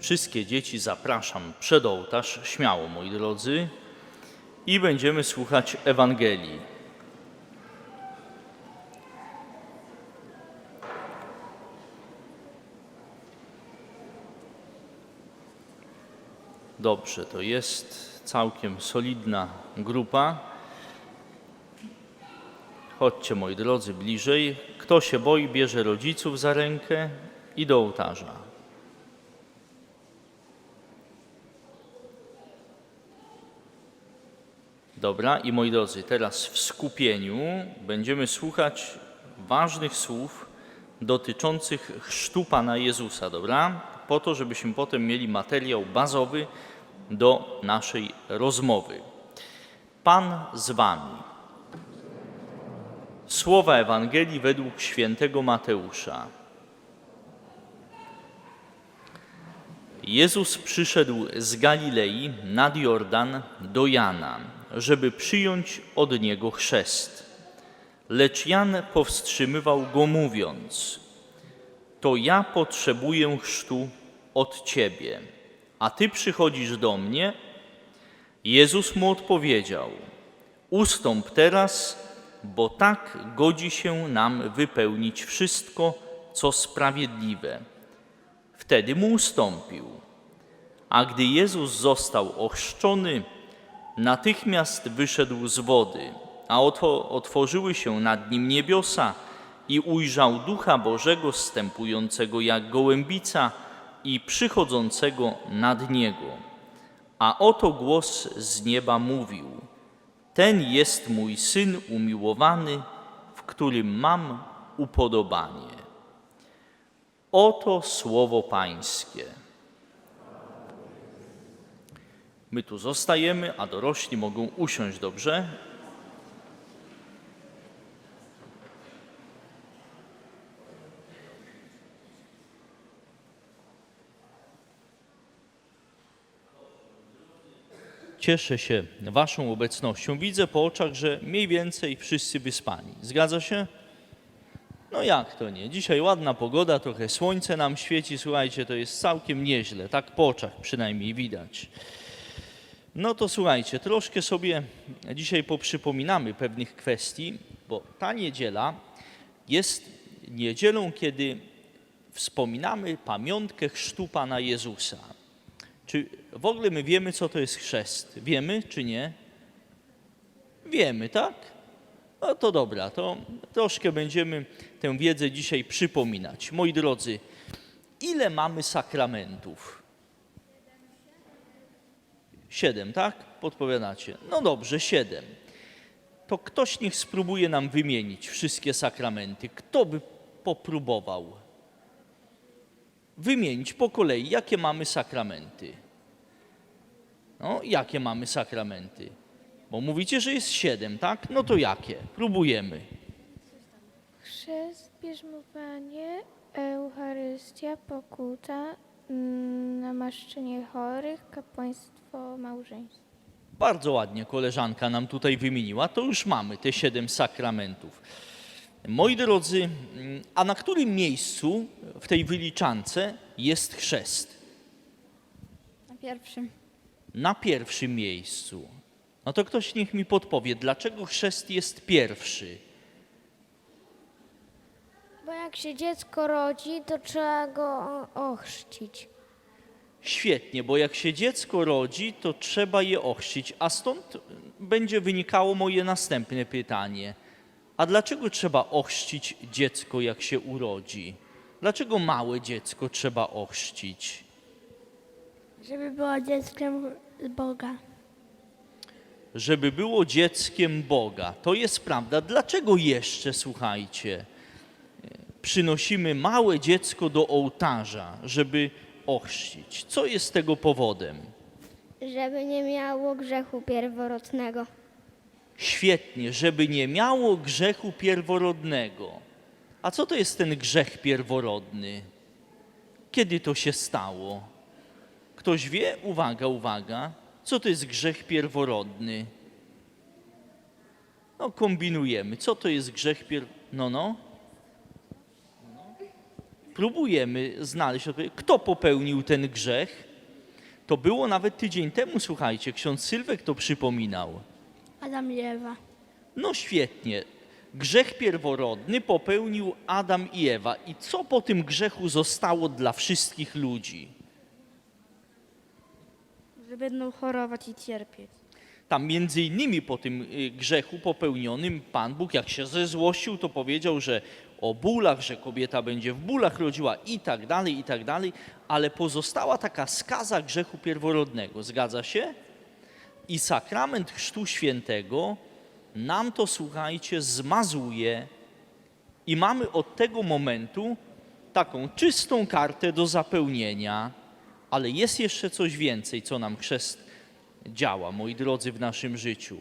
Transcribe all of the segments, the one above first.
Wszystkie dzieci zapraszam przed ołtarz, śmiało moi drodzy, i będziemy słuchać Ewangelii. Dobrze, to jest całkiem solidna grupa. Chodźcie moi drodzy bliżej. Kto się boi, bierze rodziców za rękę i do ołtarza. Dobra, i moi drodzy, teraz w skupieniu będziemy słuchać ważnych słów dotyczących chrztu Pana Jezusa, dobra? Po to, żebyśmy potem mieli materiał bazowy do naszej rozmowy. Pan z Wami. Słowa Ewangelii według świętego Mateusza. Jezus przyszedł z Galilei nad Jordan do Jana, żeby przyjąć od niego chrzest. Lecz Jan powstrzymywał go, mówiąc: To ja potrzebuję chrztu od ciebie, a ty przychodzisz do mnie? Jezus mu odpowiedział: Ustąp teraz, bo tak godzi się nam wypełnić wszystko, co sprawiedliwe. Wtedy mu ustąpił. A gdy Jezus został ochrzczony, natychmiast wyszedł z wody, a oto otworzyły się nad nim niebiosa i ujrzał Ducha Bożego stępującego jak gołębica i przychodzącego nad niego. A oto głos z nieba mówił: Ten jest mój syn umiłowany, w którym mam upodobanie. Oto słowo Pańskie. My tu zostajemy, a dorośli mogą usiąść dobrze. Cieszę się Waszą obecnością. Widzę po oczach, że mniej więcej wszyscy wyspani. Zgadza się? No jak to nie? Dzisiaj ładna pogoda, trochę słońce nam świeci, słuchajcie, to jest całkiem nieźle, tak po oczach przynajmniej widać. No to słuchajcie, troszkę sobie dzisiaj poprzypominamy pewnych kwestii, bo ta niedziela jest niedzielą, kiedy wspominamy pamiątkę chrztu Pana Jezusa. Czy w ogóle my wiemy, co to jest chrzest? Wiemy czy nie? Wiemy, tak? No to dobra, to troszkę będziemy tę wiedzę dzisiaj przypominać. Moi drodzy, ile mamy sakramentów? Siedem, tak? Podpowiadacie. No dobrze, siedem. To ktoś niech spróbuje nam wymienić wszystkie sakramenty. Kto by popróbował? Wymienić po kolei, jakie mamy sakramenty. No, jakie mamy sakramenty? Bo mówicie, że jest siedem, tak? No to jakie? Próbujemy. Chrzest, bierzmowanie, Eucharystia, pokuta, namaszczenie chorych, kapłaństwo, małżeństwo. Bardzo ładnie koleżanka nam tutaj wymieniła. To już mamy te siedem sakramentów. Moi drodzy, mm, a na którym miejscu w tej wyliczance jest chrzest? Na pierwszym. Na pierwszym miejscu. No to ktoś niech mi podpowie, dlaczego chrzest jest pierwszy? Bo jak się dziecko rodzi, to trzeba go ochrzcić. Świetnie, bo jak się dziecko rodzi, to trzeba je ochrzcić. A stąd będzie wynikało moje następne pytanie. A dlaczego trzeba ochrzcić dziecko, jak się urodzi? Dlaczego małe dziecko trzeba ochrzcić? Żeby było dzieckiem Boga. Żeby było dzieckiem Boga. To jest prawda. Dlaczego jeszcze, słuchajcie, przynosimy małe dziecko do ołtarza, żeby ochrzcić? Co jest tego powodem? Żeby nie miało grzechu pierworodnego. Świetnie, żeby nie miało grzechu pierworodnego. A co to jest ten grzech pierworodny? Kiedy to się stało? Ktoś wie? Uwaga, uwaga. Co to jest grzech pierworodny? No, kombinujemy. Co to jest grzech pier... No, no. Próbujemy znaleźć kto popełnił ten grzech. To było nawet tydzień temu, słuchajcie, ksiądz Sylwek to przypominał. Adam i Ewa. No świetnie. Grzech pierworodny popełnił Adam i Ewa. I co po tym grzechu zostało dla wszystkich ludzi? Że będą chorować i cierpieć. Tam między innymi po tym y, grzechu popełnionym Pan Bóg, jak się zezłościł, to powiedział, że o bólach, że kobieta będzie w bólach rodziła i tak dalej, i tak dalej, ale pozostała taka skaza grzechu pierworodnego. Zgadza się? I sakrament Chrztu Świętego nam to, słuchajcie, zmazuje i mamy od tego momentu taką czystą kartę do zapełnienia, ale jest jeszcze coś więcej, co nam chrzest działa, moi drodzy, w naszym życiu.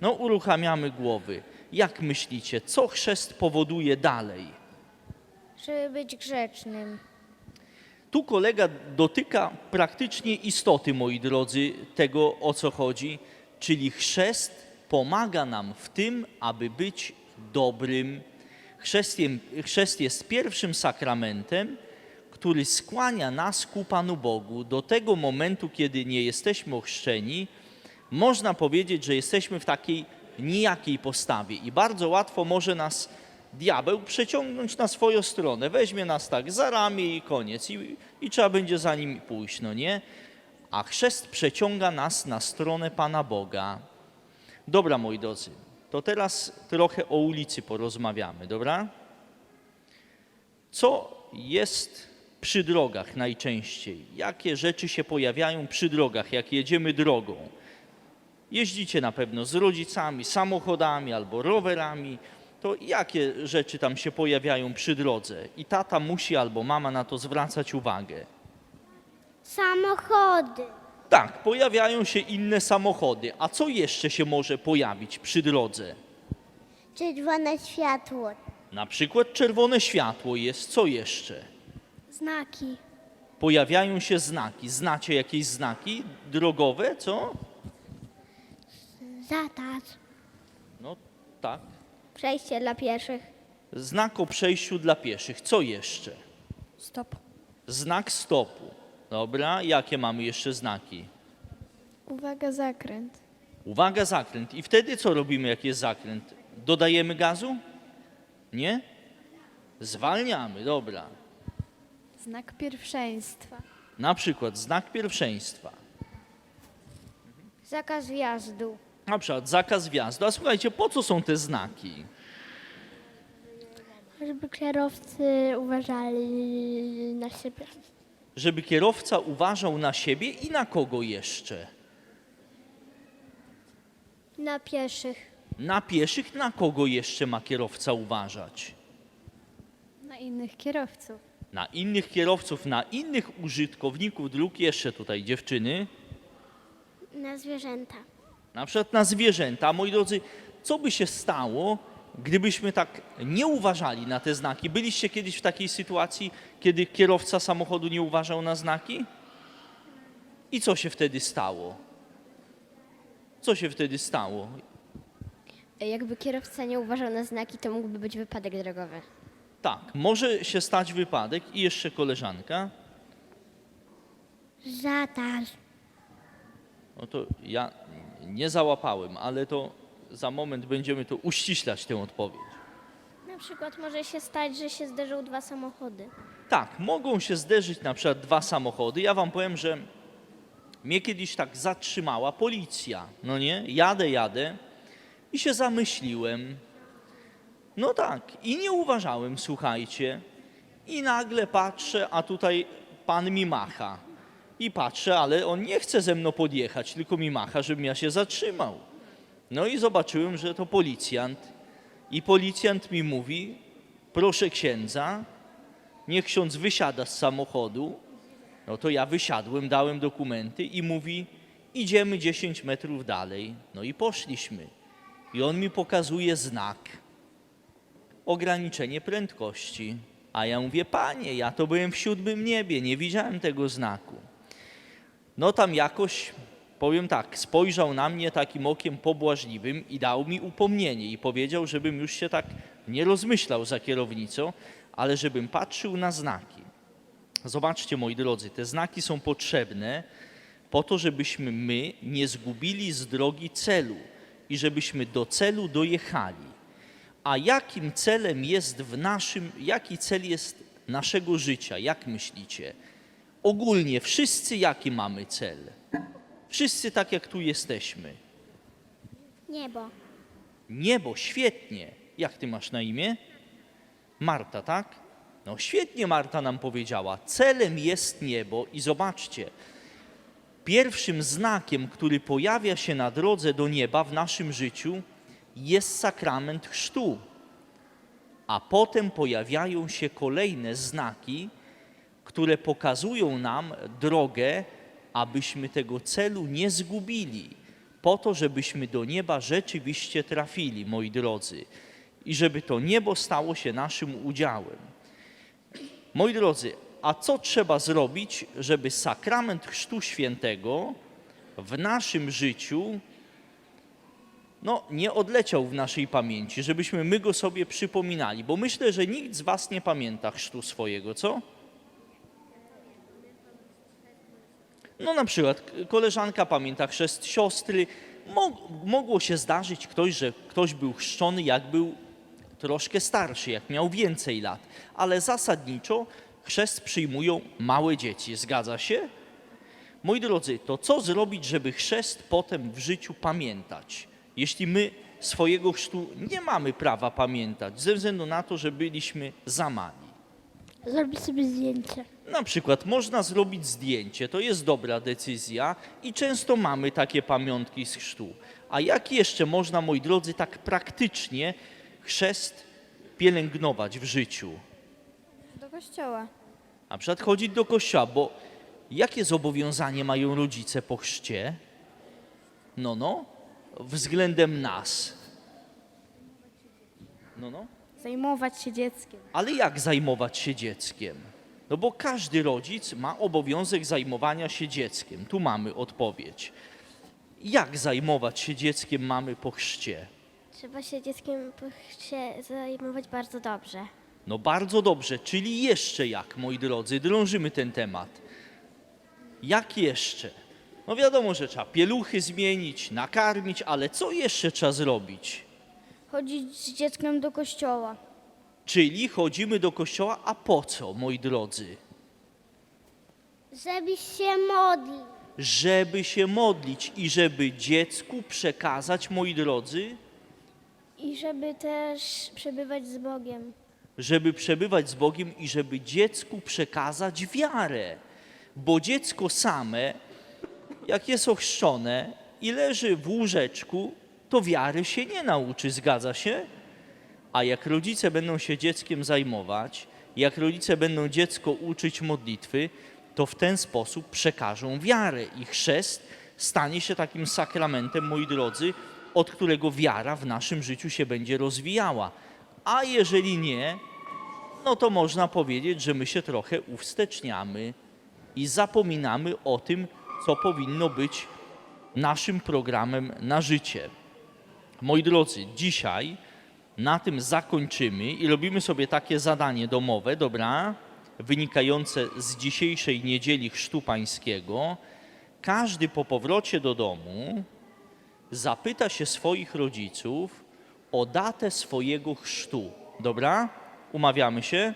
No, uruchamiamy głowy. Jak myślicie, co chrzest powoduje dalej? Żeby być grzecznym. Tu kolega dotyka praktycznie istoty, moi drodzy, tego o co chodzi, czyli chrzest pomaga nam w tym, aby być dobrym. Chrzest, jest pierwszym sakramentem, który skłania nas ku Panu Bogu do tego momentu, kiedy nie jesteśmy ochrzczeni. Można powiedzieć, że jesteśmy w takiej nijakiej postawie i bardzo łatwo może nas diabeł przeciągnąć na swoją stronę. Weźmie nas tak za ramię i koniec i, i trzeba będzie za nim pójść, no nie? A chrzest przeciąga nas na stronę Pana Boga. Dobra, moi drodzy, to teraz trochę o ulicy porozmawiamy, dobra? Co jest przy drogach najczęściej? Jakie rzeczy się pojawiają przy drogach, jak jedziemy drogą? Jeździcie na pewno z rodzicami, samochodami albo rowerami. To jakie rzeczy tam się pojawiają przy drodze? I tata musi albo mama na to zwracać uwagę. Samochody. Tak, pojawiają się inne samochody. A co jeszcze się może pojawić przy drodze? Czerwone światło. Na przykład czerwone światło jest. Co jeszcze? Znaki. Pojawiają się znaki. Znacie jakieś znaki drogowe? Co? Zatarz. No tak. Przejście dla pieszych. Znak o przejściu dla pieszych. Co jeszcze? Stop. Znak stopu. Dobra, jakie mamy jeszcze znaki? Uwaga, zakręt. Uwaga, zakręt. I wtedy co robimy, jak jest zakręt? Dodajemy gazu? Nie? Zwalniamy, dobra. Znak pierwszeństwa. Na przykład znak pierwszeństwa. Zakaz wjazdu. Na przykład zakaz wjazdu. A słuchajcie, po co są te znaki? Żeby kierowcy uważali na siebie. Żeby kierowca uważał na siebie i na kogo jeszcze? Na pieszych. Na pieszych, na kogo jeszcze ma kierowca uważać? Na innych kierowców. Na innych kierowców, na innych użytkowników dróg, jeszcze tutaj dziewczyny, Na zwierzęta. Na przykład na zwierzęta. Moi drodzy, co by się stało, gdybyśmy tak nie uważali na te znaki? Byliście kiedyś w takiej sytuacji, kiedy kierowca samochodu nie uważał na znaki? I co się wtedy stało? Co się wtedy stało? Jakby kierowca nie uważał na znaki, to mógłby być wypadek drogowy. Tak, może się stać wypadek i jeszcze koleżanka. Zatarz. No to ja nie załapałem, ale to za moment będziemy to uściślać tę odpowiedź. Na przykład może się stać, że się zderzą dwa samochody. Tak, mogą się zderzyć na przykład dwa samochody. Ja wam powiem, że mnie kiedyś tak zatrzymała policja. No nie? Jadę, jadę i się zamyśliłem. No tak, i nie uważałem, słuchajcie. I nagle patrzę, a tutaj pan mi macha. I patrzę, ale on nie chce ze mną podjechać, tylko mi macha, żebym ja się zatrzymał. No i zobaczyłem, że to policjant. I policjant mi mówi, proszę księdza, niech ksiądz wysiada z samochodu. No to ja wysiadłem, dałem dokumenty i mówi, idziemy 10 metrów dalej. No i poszliśmy. I on mi pokazuje znak. Ograniczenie prędkości. A ja mówię, panie, ja to byłem w siódmym niebie, nie widziałem tego znaku. No tam jakoś, powiem tak, spojrzał na mnie takim okiem pobłażliwym i dał mi upomnienie i powiedział, żebym już się tak nie rozmyślał za kierownicą, ale żebym patrzył na znaki. Zobaczcie, moi drodzy, te znaki są potrzebne po to, żebyśmy my nie zgubili z drogi celu i żebyśmy do celu dojechali. A jakim celem jest w naszym, jaki cel jest naszego życia? Jak myślicie? Ogólnie wszyscy jaki mamy cel? Wszyscy tak jak tu jesteśmy. Niebo. Niebo, świetnie. Jak ty masz na imię? Marta, tak? No świetnie Marta nam powiedziała. Celem jest niebo i zobaczcie, pierwszym znakiem, który pojawia się na drodze do nieba w naszym życiu, jest sakrament chrztu. A potem pojawiają się kolejne znaki, które pokazują nam drogę, abyśmy tego celu nie zgubili, po to, żebyśmy do nieba rzeczywiście trafili, moi drodzy, i żeby to niebo stało się naszym udziałem. Moi drodzy, a co trzeba zrobić, żeby sakrament Chrztu Świętego w naszym życiu no, nie odleciał w naszej pamięci, żebyśmy my go sobie przypominali, bo myślę, że nikt z Was nie pamięta chrztu swojego, co? No na przykład koleżanka pamięta chrzest siostry. Mo- mogło się zdarzyć ktoś, że ktoś był chrzczony, jak był troszkę starszy, jak miał więcej lat, ale zasadniczo chrzest przyjmują małe dzieci. Zgadza się? Moi drodzy, to co zrobić, żeby chrzest potem w życiu pamiętać? Jeśli my swojego chrztu nie mamy prawa pamiętać, ze względu na to, że byliśmy za mali. Zrobić sobie zdjęcie. Na przykład można zrobić zdjęcie, to jest dobra decyzja i często mamy takie pamiątki z chrztu. A jak jeszcze można, moi drodzy, tak praktycznie chrzest pielęgnować w życiu? Do kościoła. Na przykład chodzić do kościoła, bo jakie zobowiązanie mają rodzice po chrzcie? No, no, względem nas. No, no. Zajmować się dzieckiem. Ale jak zajmować się dzieckiem? No bo każdy rodzic ma obowiązek zajmowania się dzieckiem. Tu mamy odpowiedź. Jak zajmować się dzieckiem mamy po chrzcie? Trzeba się dzieckiem się zajmować bardzo dobrze. No bardzo dobrze, czyli jeszcze jak, moi drodzy, drążymy ten temat. Jak jeszcze? No wiadomo, że trzeba pieluchy zmienić, nakarmić, ale co jeszcze trzeba zrobić? Chodzić z dzieckiem do kościoła. Czyli chodzimy do kościoła, a po co, moi drodzy? Żebyś się modlił. żeby się modlić i żeby dziecku przekazać, moi drodzy, I żeby też przebywać z Bogiem. żeby przebywać z Bogiem i żeby dziecku przekazać wiarę. Bo dziecko same, jak jest ochrzczone i leży w łóżeczku, to wiary się nie nauczy, zgadza się? A jak rodzice będą się dzieckiem zajmować, jak rodzice będą dziecko uczyć modlitwy, to w ten sposób przekażą wiarę i chrzest stanie się takim sakramentem, moi drodzy, od którego wiara w naszym życiu się będzie rozwijała. A jeżeli nie, no to można powiedzieć, że my się trochę uwsteczniamy i zapominamy o tym, co powinno być naszym programem na życie. Moi drodzy, dzisiaj na tym zakończymy i robimy sobie takie zadanie domowe, dobra, wynikające z dzisiejszej niedzieli Chrztu Pańskiego. Każdy po powrocie do domu zapyta się swoich rodziców o datę swojego chrztu. Dobra? Umawiamy się?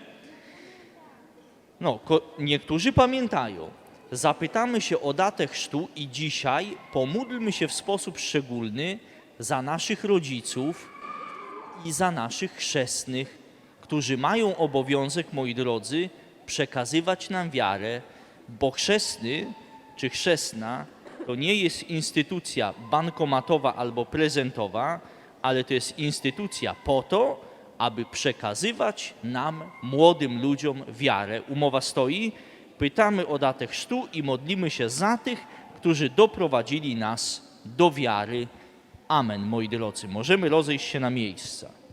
No, niektórzy pamiętają. Zapytamy się o datę chrztu i dzisiaj pomódlmy się w sposób szczególny za naszych rodziców i za naszych chrzestnych, którzy mają obowiązek, moi drodzy, przekazywać nam wiarę, bo chrzestny czy chrzestna to nie jest instytucja bankomatowa albo prezentowa, ale to jest instytucja po to, aby przekazywać nam, młodym ludziom, wiarę. Umowa stoi, pytamy o datę chrztu i modlimy się za tych, którzy doprowadzili nas do wiary. Amen, moi drodzy. Możemy rozejść się na miejsca.